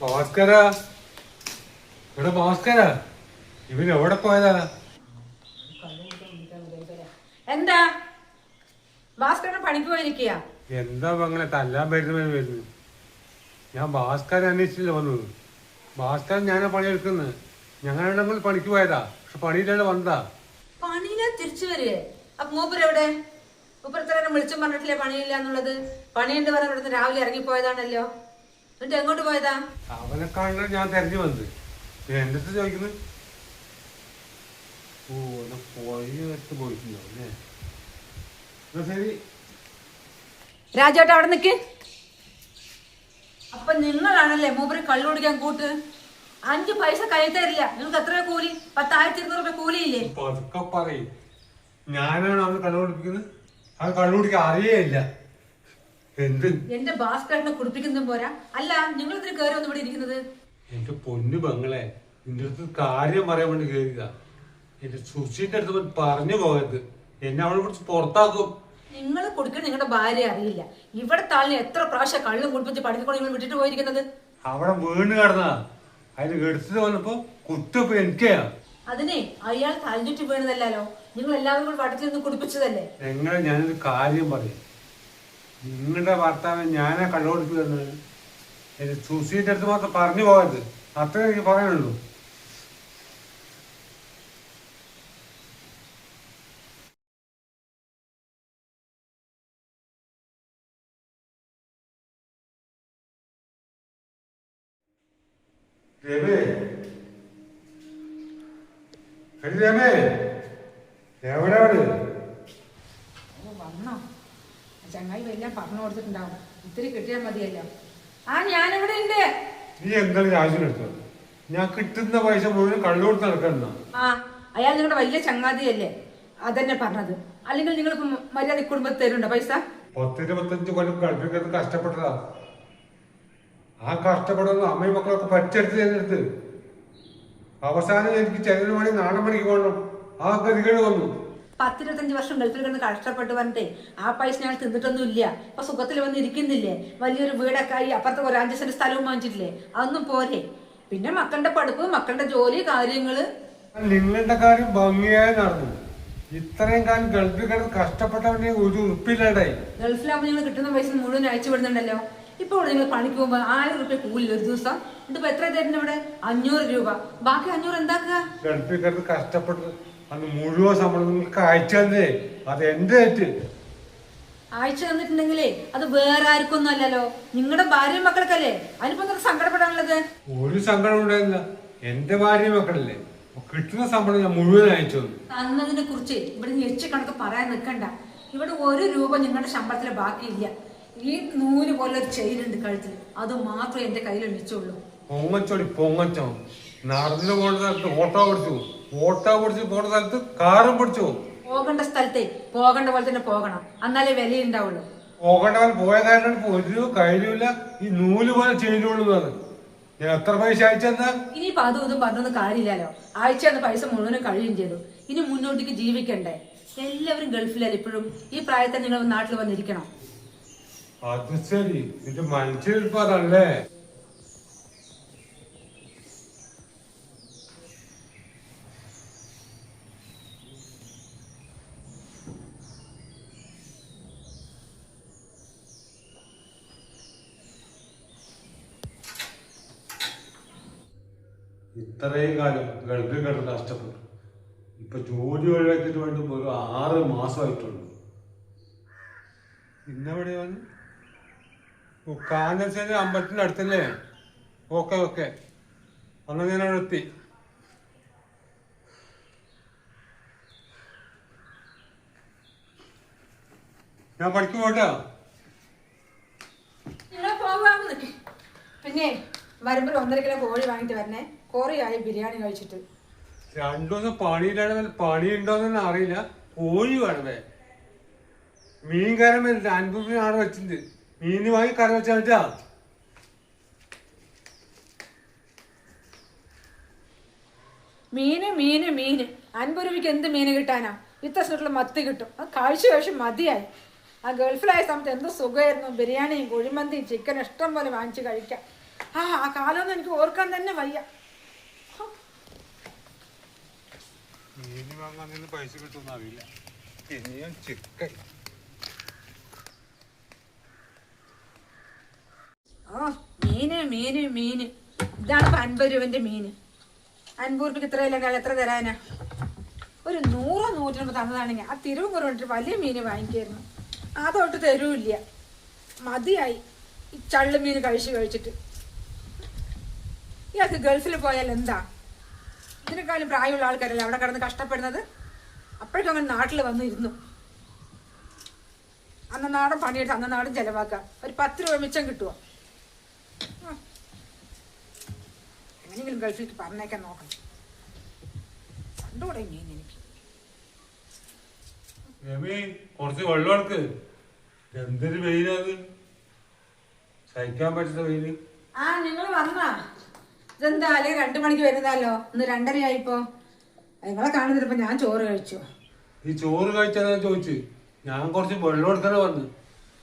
ഭാസ്കര? ഇവിടെ ഭാസ്കര ഇവൻ എവിടെ പോയതാ? എന്താ? ഭാസ്കരൻ പണിക്ക് പോയിരിക്കുക എന്താ അങ്ങനെ തല്ലാൻ വരുന്നവര് വരുന്നു? ഞാൻ ഭാസ്കരൻ അന്വേഷിച്ചില്ല വന്നത് ഭാസ്കരൻ ഞാനാ പണിയെടുക്കുന്നത് ഞങ്ങളുടെ കൂടെ പണിക്ക് പോയതാ. പക്ഷെ പണിയിലാണ് വന്നതാ. പണിയിലാ തിരിച്ചു വരുവേ അപ്പൊ മൂപ്പര് എവിടെ? മൂപ്പരത്തന്നെ വിളിച്ചും പറഞ്ഞിട്ടില്ലേ പണിയില്ല എന്നുള്ളത്? പണിയുണ്ട് പറഞ്ഞ ഇവിടുന്ന് രാവിലെ ഇറങ്ങിപ്പോയതാണല്ലോ. എന്നിട്ട് എങ്ങോട്ട് പോയതാ? അവനെ കാണാൻ ഞാൻ തെരഞ്ഞു വന്നത്. എന്റെ അടുത്ത് ചോദിക്കുന്നത് ഓ എന്നാ പോയി എടുത്ത് പോയിട്ടുണ്ടാവും അല്ലേ? എന്നാ ശരി. രാജേട്ട അവിടെ നിക്ക്. അപ്പൊ നിങ്ങളാണല്ലേ മൂപ്പര് കള്ളു കുടിക്കാൻ കൂട്ട്? അഞ്ച് പൈസ കൈ തരില്ല. നിങ്ങൾക്ക് എത്ര കൂലി? പത്തായിരത്തി ഇരുന്നൂറ് രൂപ കൂലിയില്ലേ? പതുക്കെ പറയും. ഞാനാണ് അവന് കള്ളു കുടിപ്പിക്കുന്നത്. അവൻ കള്ളു കുടിക്കാൻ അറിയേയില്ല എന്ത്? എന്റെ ഭാസ്കരനെ കുടിപ്പിക്കുന്നതും പോരാ. അല്ല നിങ്ങൾ ഇതിന് കയറി ഒന്നും ഇവിടെ ഇരിക്കുന്നത്? എന്റെ പൊന്നു പെങ്ങളെ നിന്റെ അടുത്ത് കാര്യം പറയാൻ വേണ്ടി കയറിയതാ എന്റെ സുശീന്റെ അടുത്ത് പോയി പറഞ്ഞു പോകരുത് എന്നെ അവളെ കുറിച്ച് പുറത്താക്കും. നിങ്ങൾ കൊടുക്കുന്ന നിങ്ങളുടെ ഭാര്യ അറിയില്ല. ഇവിടെ താളിന് എത്ര പ്രാവശ്യം കള്ളും കുടിപ്പിച്ച് പഠിക്കൊണ്ട് നിങ്ങൾ വിട്ടിട്ട് പോയിരിക്കുന്നത്? അവിടെ വീണ് കിടന്നതാ. അതിന് എടുത്തിട്ട് വന്നപ്പോ കുറ്റപ്പ് എനിക്കാ. അതിനെ അയാൾ തലഞ്ഞിട്ട് വീണതല്ലോ നിങ്ങൾ എല്ലാവരും കൂടി വട്ടത്തിൽ നിന്ന് കുടിപ്പിച്ചതല്ലേ? എങ്ങനെ ഞാനൊരു കാര്യം പറയും? നിങ്ങളുടെ ഭർത്താവ് ഞാനാ കണ്ടുപിടിപ്പ് തന്നത്? എന്റെ സുശീന്റെ അടുത്ത് മാത്രം പറഞ്ഞു പോകരുത് അത്രേ എനിക്ക് പറയാനുള്ളൂ. രമേ. രമേ. എവിടെ ചങ്ങായി എല്ലാം പറഞ്ഞു കൊടുത്തിട്ടുണ്ടാവും. ഇത്തിരി കിട്ടിയാൽ മതിയല്ലോ. ആ ഞാൻ ഞാനിവിടെ ഉണ്ട്. നീ എന്താണ് രാജുവിനെടുത്തോ ഞാൻ കിട്ടുന്ന പൈസ മുഴുവൻ കള്ളു നടക്കണ്ട ആ അയാൾ നിങ്ങളുടെ വലിയ ചങ്ങാതിയല്ലേ? അതന്നെ പറഞ്ഞത്. അല്ലെങ്കിൽ നിങ്ങൾ മര്യാദ കുടുംബത്തിൽ തരുന്നുണ്ടോ പൈസ? പത്തിരുപത്തഞ്ച് കൊല്ലം ഗൾഫിക്കത്ത് കഷ്ടപ്പെട്ടതാ. ആ കഷ്ടപ്പെടുന്ന അമ്മയും മക്കളൊക്കെ പറ്റെടുത്ത് തിരഞ്ഞെടുത്ത് അവസാനം എനിക്ക് ചെറിയ മണി നാടൻ മണിക്ക് പോകണം. ആ ഗതികേട് വന്നു. പത്തിരുപത്തഞ്ച് വർഷം ഗൾഫിൽ കിടന്ന് കഷ്ടപ്പെട്ട് വന്നിട്ട് ആ പൈസ ഞങ്ങൾ തിന്നിട്ടൊന്നും ഇല്ല ഇപ്പൊ സുഖത്തിൽ വന്ന് ഇരിക്കുന്നില്ലേ? വലിയൊരു വീടൊക്കെ ആയി അപ്പുറത്തെ ഒരു അഞ്ച് സെന്റ് സ്ഥലവും വാങ്ങിച്ചിട്ടില്ലേ? അതൊന്നും പോരെ. പിന്നെ മക്കളുടെ പഠിപ്പ് മക്കളുടെ ജോലി കാര്യങ്ങൾ. നിങ്ങളുടെ കാര്യം ഭംഗിയായി നടന്നു. ഇത്രയും കാലം ഗൾഫിൽ കിടന്ന് കഷ്ടപ്പെട്ടവന്റെ ഒരു ഉറപ്പില്ലാണ്ടായി ഗൾഫിലാകുമ്പോൾ നിങ്ങൾ കിട്ടുന്ന പൈസ മുഴുവൻ അയച്ചു വിടുന്നുണ്ടല്ലോ. ഇപ്പോൾ നിങ്ങൾ പണിക്ക് പോകുമ്പോൾ ആയിരം റുപ്യ കൂലി ഒരു ദിവസം. ഇതിപ്പോ എത്ര തരുന്നു ഇവിടെ? അഞ്ഞൂറ് രൂപ. ബാക്കി അഞ്ഞൂറ് എന്താക്കുക? ഗൾഫിൽ കിടന്ന് കഷ്ടപ്പെട്ട് അന്ന് മുഴുവൻ ശമ്പളം നിങ്ങൾക്ക് അയച്ചു തന്നേ. അത് എന്റെ തെറ്റ്? അയച്ചു തന്നിട്ടുണ്ടെങ്കിലേ അത് വേറെ ആർക്കൊന്നും അല്ലല്ലോ. നിങ്ങളുടെ ഭാര്യ മക്കൾക്കല്ലേ അതിനിപ്പോ സങ്കടപ്പെടാനുള്ളത്? ഒരു സങ്കടം ഉണ്ടായില്ല എന്റെ ഭാര്യ മക്കളല്ലേ. അപ്പൊ കിട്ടുന്ന ശമ്പളം ഞാൻ മുഴുവൻ അയച്ചു തന്നു. തന്നതിനെ കുറിച്ച് ഇവിടെ ഞെച്ചു കണക്ക് പറയാൻ നിൽക്കണ്ട. ഇവിടെ ഒരു രൂപ നിങ്ങളുടെ ശമ്പളത്തിൽ ബാക്കിയില്ല. ഈ നൂൽ പോലെ ഒരു ചെയിൻ ഉണ്ട് കഴുത്തിൽ. അത് മാത്രമേ എന്റെ കയ്യിൽ മിച്ചുള്ളൂ പൊങ്ങച്ചോടി പൊങ്ങച്ചോ നടന്നു സ്ഥലത്ത് ഓട്ടോ പിടിച്ചു ഓട്ടോ പിടിച്ച് പോണ സ്ഥലത്ത് കാറും പിടിച്ചു പോകേണ്ട സ്ഥലത്തെ പോകേണ്ട പോലെ തന്നെ പോകണം. എന്നാലേ വിലയുണ്ടാവുള്ളൂ പോലെ പോയ കാരണം ഇപ്പൊ ഒരു കാര്യമില്ല ഈ നൂൽ പോലെ ചെയ്തുകൊള്ളുന്നത് ഞാൻ എത്ര പൈസ അയച്ചെന്നാ ഇനിയിപ്പോ അതും ഇതും പറഞ്ഞൊന്നും കാര്യമില്ലല്ലോ. ആഴ്ച അന്ന് പൈസ മുഴുവനും കഴിയുകയും ചെയ്തു. ഇനി മുന്നോട്ടേക്ക് ജീവിക്കണ്ടേ? എല്ലാവരും ഗൾഫിലല്ലേ ഇപ്പോഴും? ഈ പ്രായത്തിൽ നിങ്ങൾ നാട്ടിൽ വന്നിരിക്കണം. അത് ശരി. ഇത് മനുഷ്യരിപ്പോ ഇത്രയും കാലം ഗൾഫിൽ കിടന്ന് കഷ്ടപ്പെട്ടു. ഇപ്പൊ ജോലി ഒഴിവാക്കിയിട്ട് വേണ്ടി ഒരു ആറ് മാസമായിട്ടുള്ളൂ. ഇന്നെവിടെയാണ് ഓ കാഞ്ഞശ്ശേരി അമ്പലത്തിന്റെ അടുത്തല്ലേ? Okay okay. അന്ന് ഞാൻ അവിടെ എത്തി. ഞാൻ പഠിക്കും നിൽക്ക്. പിന്നെ വരുമ്പോൾ ഒന്നര കിലോ കോഴി വാങ്ങിട്ട് വരണേ. കോറിയായി ബിരിയാണി കഴിച്ചിട്ട്. രണ്ടു ദിവസം പണി ഉണ്ടോന്ന് അറിയില്ല. കോഴി വേണമേ. മീൻ കരം വരില്ല അൻപത് രൂപ അവിടെ വെച്ചിട്ടുണ്ട്. മീൻ വാങ്ങി കറി വെച്ചാ മീന് മീന് മീന്. അൻപത് രൂപയ്ക്ക് എന്ത് മീന് കിട്ടാനാ? ഇത്ര സ്ഥലത്തുള്ള മത്തി കിട്ടും. അത് കഴിച്ചു കഴിച്ച് മതിയായി. ആ ഗൾഫിലായ സമയത്ത് എന്ത് സുഖമായിരുന്നു? ബിരിയാണിയും കുഴിമന്തിയും ചിക്കൻ ഇഷ്ടം പോലെ വാങ്ങിച്ച് കഴിക്കാം. ആ ആ കാലമൊന്നും എനിക്ക് ഓർക്കാൻ തന്നെ വയ്യ. പൈസ കിട്ടുമെന്ന് അറിയില്ല. പിന്നെയും ചിക്കൻ. ഓ മീന് മീന് മീന്. ഇതാണ് ഇപ്പൊ അൻപത് രൂപന്റെ മീന്. അൻപത് രൂപയ്ക്ക് ഇത്ര ഇല്ലെങ്കിൽ എത്ര തരാനാ? ഒരു നൂറോ നൂറ്റിനൊക്കെ തന്നതാണെങ്കിൽ ആ തിരുവ് കുറവിട്ട് വലിയ മീന് വാങ്ങിക്കായിരുന്നു. അതോട്ട് തരൂല്ല. മതിയായി. ഈ ചള്ളു മീൻ കഴിച്ച് കഴിച്ചിട്ട്. ഇയാൾക്ക് ഗൾഫിൽ പോയാൽ എന്താ? ഇതിനേക്കാളും പ്രായമുള്ള ആൾക്കാരല്ലേ അവിടെ കിടന്ന് കഷ്ടപ്പെടുന്നത്? അപ്പോഴേക്കും അങ്ങനെ നാട്ടിൽ വന്ന് ഇരുന്നു. അന്ന നാടൻ പണിയെടുത്ത് അന്ന നാടും ചെലവാക്കാം. ഒരു പത്ത് രൂപ മിച്ചം കിട്ടുമോ. എങ്ങനെയെങ്കിലും ഗൾഫിലേക്ക് പറഞ്ഞേക്കാൻ നോക്കണം. കണ്ടുകൂടെ ഇനി എനിക്ക്? കുറച്ച് വെള്ളം എടുക്ക്. എന്തൊരു വെയിലത് സഹിക്കാൻ പറ്റുന്ന വെയിൽ. ആ നിങ്ങൾ വന്നാ. ഇതെന്താ? അല്ലെങ്കിൽ രണ്ടു മണിക്ക് വരുന്നതല്ലോ. ഇന്ന് രണ്ടരയായിപ്പോ നിങ്ങളെ കാണുന്നില്ലപ്പോ ഞാൻ ചോറ് കഴിച്ചു. ഈ ചോറ് കഴിച്ചാ ചോദിച്ചു. ഞാൻ കുറച്ച് വെള്ളം എടുക്കാനാ വന്നു.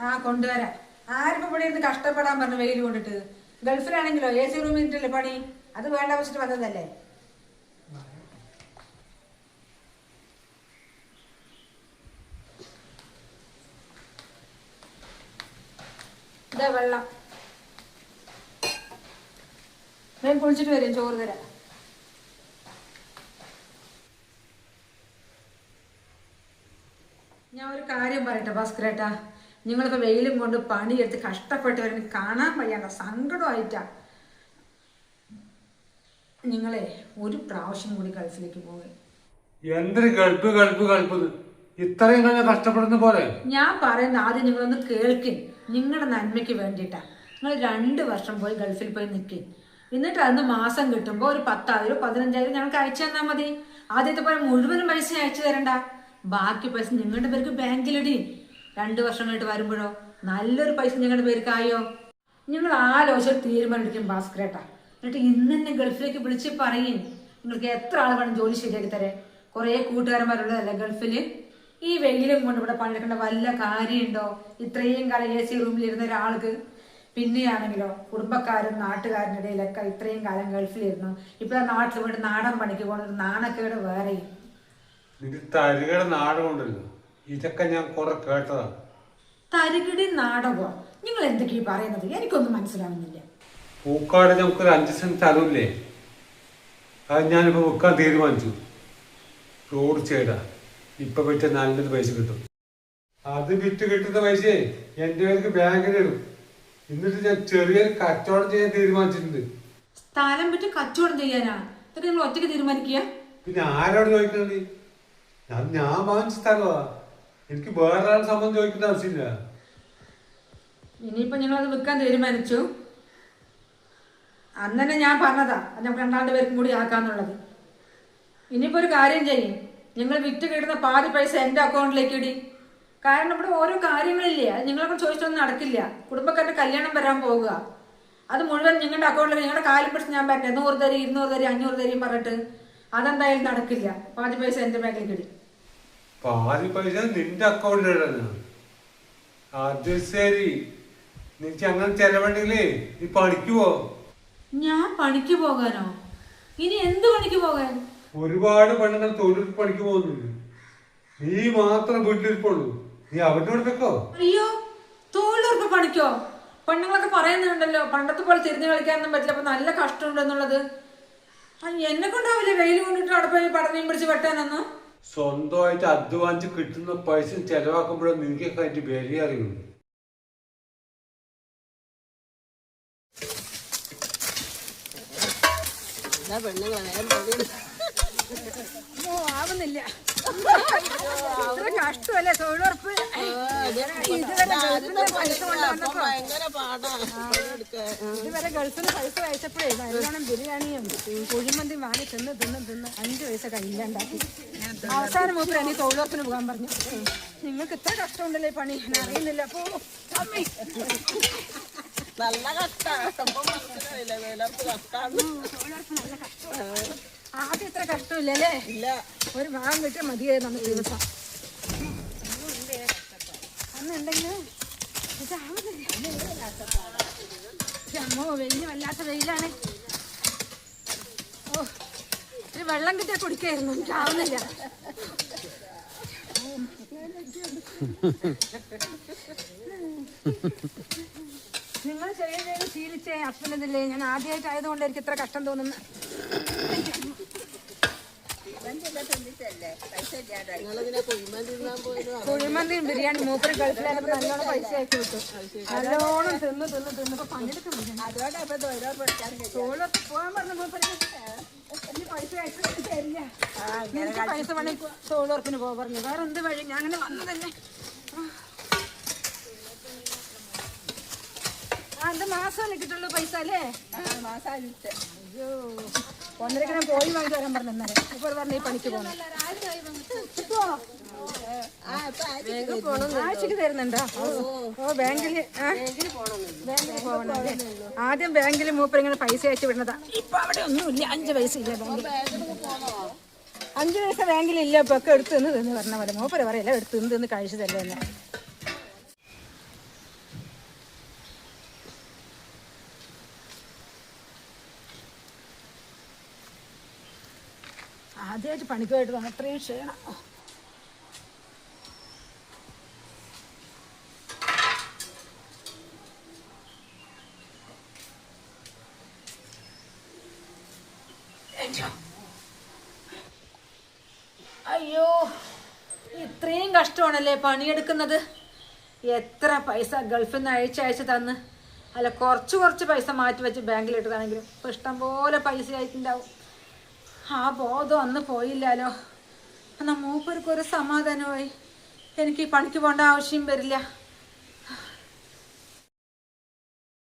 ആ കൊണ്ടുവരാ. ആരും ഇവിടെ ഇരുന്ന് കഷ്ടപ്പെടാൻ പറഞ്ഞു വെയിൽ കൊണ്ടിട്ട്? ഗൾഫിലാണെങ്കിലോ? എ സി റൂമിൽ ഇട്ടില്ലേ പണി? അത് വേണ്ട വെച്ചിട്ട് വന്നതല്ലേ? ഇതാ വെള്ളം. ഞാൻ കുളിച്ചിട്ട് വരും ചോറ് തരാം. ഞാൻ ഒരു കാര്യം പറയട്ടെ ഭാസ്കരേട്ടാ. നിങ്ങളിപ്പോൾ വെയിലും കൊണ്ട് പണിയെടുത്ത് കഷ്ടപ്പെട്ടവരെ കാണാൻ വയ്യാണ്ട സങ്കടമായിട്ടാ. നിങ്ങളെ ഒരു പ്രാവശ്യം കൂടി ഗൾഫിലേക്ക് എന്തൊരു ഇത്രയും കഴിഞ്ഞ കഷ്ടപ്പെടുന്ന പോലെ? ഞാൻ പറയുന്ന ആദ്യം നിങ്ങളൊന്ന് കേൾക്കും. നിങ്ങളുടെ നന്മയ്ക്ക് വേണ്ടിയിട്ടാ. നിങ്ങൾ രണ്ട് വർഷം പോയി ഗൾഫിൽ പോയി നിൽക്കും എന്നിട്ട് അന്ന് മാസം കിട്ടുമ്പോൾ ഒരു പത്തായിരം പതിനഞ്ചായിരം ഞങ്ങൾക്ക് അയച്ചു തന്നാൽ മതി. ആദ്യത്തെ പോലെ മുഴുവനും പൈസ അയച്ചു തരണ്ട. ബാക്കി പൈസ നിങ്ങളുടെ പേർക്ക് ബാങ്കിലിടി. രണ്ട് വർഷം കഴിഞ്ഞിട്ട് വരുമ്പോഴോ നല്ലൊരു പൈസ നിങ്ങളുടെ പേർക്ക് ആയോ? നിങ്ങൾ ആലോചിച്ച് തീരുമാനിക്കും ഭാസ്കരേട്ടാ. എന്നിട്ട് ഇന്ന് തന്നെ ഗൾഫിലേക്ക് വിളിച്ച് പറയും നിങ്ങൾക്ക് എത്ര ആൾ വേണം ജോലി ശരിയാക്കി തരേ കുറേ കൂട്ടുകാരന്മാരുള്ളതല്ലേ ഗൾഫിൽ ഈ വെയിലും കൊണ്ട് ഇവിടെ പണിയെടുക്കേണ്ട വല്ല കാര്യമുണ്ടോ? ഇത്രയും കാലം എ സി റൂമിലിരുന്ന ഒരാൾക്ക് പിന്നെയാണെങ്കിലോ കുടുംബക്കാരും നാട്ടുകാരും ഇടയിലൊക്കെ ഇത്രയും കാലം ഗൾഫിലിരുന്നു. ഇപ്പൊ നാട്ടിൽ പോയിട്ട് നാടൻ പണിക്ക് പോകുന്ന നാണക്കേട് വേറെയും. നിന്റെ തരികയുടെ നാടകമുണ്ടല്ലോ ഇതൊക്കെ ഞാൻ കുറെ കേട്ടതാ. തരികിടി നാടകോ? നിങ്ങൾ എന്തൊക്കെയാ പറയുന്നത്? എനിക്കൊന്നും മനസ്സിലാവുന്നില്ല. പൂക്കാട് നമുക്കൊരു അഞ്ച് സെന്റ് സ്ഥലമില്ലേ അത് ഞാനിപ്പോ വെക്കാൻ തീരുമാനിച്ചു. റോഡ് സൈഡാ. ഇപ്പൊ വിറ്റ് നല്ലൊരു പൈസ കിട്ടും. അത് വിറ്റ് കിട്ടുന്ന പൈസയെ എന്റെ പേർക്ക് ബാങ്കിലിടും. എന്നിട്ട് ഞാൻ ചെറിയൊരു കച്ചവടം ചെയ്യാൻ തീരുമാനിച്ചിട്ടുണ്ട്. സ്ഥലം വിട്ട് കച്ചവടം ചെയ്യാനാ? ഇതൊക്കെ നിങ്ങൾ ഒറ്റയ്ക്ക് തീരുമാനിക്കുക? പിന്നെ ആരോട് ചോദിക്കണത്? ഞാൻ ഞാൻ വാങ്ങിച്ച സ്ഥലമാ എനിക്ക് വേറെ ആൾ സംബന്ധം ചോദിക്കേണ്ട ആവശ്യമില്ല. ഇനിയിപ്പോ ഞങ്ങൾ അത് വിൽക്കാൻ തീരുമാനിച്ചു. അന്ന് തന്നെ ഞാൻ പറഞ്ഞതാ അത് നമുക്ക് രണ്ടാണ്ട് പേർക്കും കൂടി ആക്കാന്നുള്ളത്. ഇനിയിപ്പോ ഒരു കാര്യം ചെയ്യും. നിങ്ങൾ വിറ്റ് കിട്ടുന്ന പാതി പൈസ എന്റെ അക്കൗണ്ടിലേക്ക് ഇടി. കാരണം ഇവിടെ ഓരോ കാര്യങ്ങളില്ലേ? അത് നിങ്ങളൊക്കെ ചോദിച്ചൊന്നും നടക്കില്ല. കുടുംബക്കാരുടെ കല്യാണം വരാൻ പോവുക. അത് മുഴുവൻ നിങ്ങളുടെ അക്കൗണ്ടിൽ നിങ്ങളുടെ കാലിൽ പിടിച്ച് ഞാൻ പറ്റില്ല നൂറ് തരി ഇരുന്നൂറ് തരി അഞ്ഞൂറ് തരിയും പറഞ്ഞിട്ട് അതെന്തായാലും നടക്കില്ല. പാതി പൈസ എന്റെ ബാങ്കിൽ കിട്ടി. പാതി പൈസ നിന്റെ അക്കൗണ്ടിൽ അത് ശരി. നിനക്ക് അങ്ങനെ ചെലവുണ്ടെങ്കിലേ നീ പണിക്ക് പോ. ഞാൻ പണിക്ക് പോകാനോ? ഇനി എന്ത് പണിക്ക് പോകാൻ? ഒരുപാട് പെണ്ണുങ്ങൾ തൊഴിൽ പണിക്ക് പോകുന്നുണ്ട്. നീ മാത്രം വീട്ടിലിരിപ്പുള്ളൂ. നീ അവിടെ വെക്കോ അയ്യോ തൊഴിലുറപ്പ് പണിക്കോ? പെണ്ണുങ്ങളൊക്കെ പറയുന്നുണ്ടല്ലോ പണ്ടത്തെ പോലെ തിരിഞ്ഞു കളിക്കാനൊന്നും പറ്റില്ല അപ്പൊ നല്ല കഷ്ടമുണ്ടെന്നുള്ളത് എന്നെ കൊണ്ടാവില്ലേ വെയിൽ കൊണ്ടിട്ട് അവിടെ പോയി പഠനം പിടിച്ച് വെട്ടാനൊന്നും? സ്വന്തമായിട്ട് അധ്വാനിച്ച് കിട്ടുന്ന പൈസ ചെലവാക്കുമ്പോഴേ നിനക്കൊക്കെ അതിന്റെ വില അറിയുള്ളൂ ഓ ആവുന്നില്ല. ഇത്ര കഷ്ടമല്ലേ? തൊഴിലുറപ്പ്. ഇതുവരെ ഗൾഫിൽ പൈസ അയച്ചപ്പോഴേ നല്ലോണം ബിരിയാണിയും കുഴിമന്തി വാങ്ങി തിന്ന് തിന്ന് തിന്ന് അഞ്ച് പൈസ കയ്യിലുണ്ടാക്കി. അവസാനം മൂപ്പർ എനിക്ക് തൊഴിലുറപ്പിന് പോകാൻ പറഞ്ഞു. നിങ്ങൾക്ക് ഇത്ര കഷ്ടമുണ്ടല്ലേ പണി. ഞാൻ അറിയുന്നില്ല. അപ്പോ അമ്മേ. നല്ല കഷ്ടാണ് നല്ല കഷ്ടാണ് ആദ്യം ഇത്ര കഷ്ടമില്ലല്ലേ? ഇല്ല. ഒരു ഭാഗം കിട്ടിയ മതിയായിരുന്നു അന്ന് ദിവസം. അന്ന് എന്തെങ്കിലും? ഇതാവുന്നില്ല അമ്മോ വെയിൽ വല്ലാത്ത വെയിലാണ്. ഓ ഒരു വെള്ളം കിട്ടിയാൽ കുടിക്കായിരുന്നു. എനിക്കാവുന്നില്ല നിങ്ങൾ ചെയ്യുന്നതിന് ശീലിച്ചേ ഹസ്ബൻഡില്ലേ ഞാൻ ആദ്യമായിട്ടായതുകൊണ്ട് എനിക്ക് ഇത്ര കഷ്ടം തോന്നുന്നു നിങ്ങളിതിനെ കുഴിമന്തി തിന്നാൻ പോയതോ കുഴിമന്തിയും ബിരിയാണി മൂപ്പര് ഗൾഫിലായപ്പോ നല്ലോണം പൈസ ആക്കി കിട്ടും നല്ലോണം തിന്ന് തിന്ന് തിന്ന് അതുകൊണ്ട് അപ്പൊ തൊഴിലോ പഠിക്കാൻ തോളൊക്കെ പോകാൻ പറഞ്ഞ മൂപ്പര് പൈസ അയച്ചു തരില്ല. എനിക്ക് പൈസ പണി തോളുറപ്പിന് പോകാൻ പറഞ്ഞു. വേറെ എന്ത് വഴി? ഞാൻ അങ്ങനെ വന്നതല്ലേ ആ എന്താ മാസമല്ലേ കിട്ടുള്ളൂ പൈസ അല്ലേ? മാസം അയ്യോ. ഒന്നരക്ക് ഞാൻ പോയി വാങ്ങിച്ചു വരാൻ പറഞ്ഞു ഇന്നലെ. ഇപ്പൊ പറഞ്ഞു ഈ പണിക്ക് പോകണം ആഴ്ചക്ക് തരുന്നുണ്ടോ? ഓ ബാങ്കിൽ ആദ്യം ബാങ്കിൽ മൂപ്പർ ഇങ്ങനെ പൈസ അയച്ചു വിടുന്നതാ. ഇപ്പൊ അവിടെ ഒന്നുമില്ല. അഞ്ച് പൈസ ഇല്ല ബാങ്കിൽ അഞ്ച് പൈസ ബാങ്കിൽ ഇല്ല ഇപ്പൊ ഒക്കെ എടുത്തു നിന്ന് തിന്ന് പറഞ്ഞ പോലെ. മൂപ്പര് പറയല്ല എടുത്തു നിന്ന് തിന്ന് കഴിച്ചു തരുന്ന ആദ്യമായിട്ട് പണിക്ക് പോയിട്ട് വന്നു അത്രയും ക്ഷീണം. അയ്യോ. ഇത്രയും കഷ്ടമാണല്ലേ പണിയെടുക്കുന്നത്? എത്ര പൈസ ഗൾഫിൽ നിന്ന് അയച്ച് അയച്ച് തന്ന്? അല്ല കുറച്ച് കുറച്ച് പൈസ മാറ്റി വെച്ച് ബാങ്കിലിട്ടതാണെങ്കിലും ഇപ്പം ഇഷ്ടം പോലെ പൈസ ആയിട്ടുണ്ടാവും ആ ബോധം അന്ന് പോയില്ലല്ലോ. എന്നാൽ മൂപ്പർക്കൊരു സമാധാനമായി. എനിക്ക് പണിക്ക് പോകേണ്ട ആവശ്യം വരില്ല.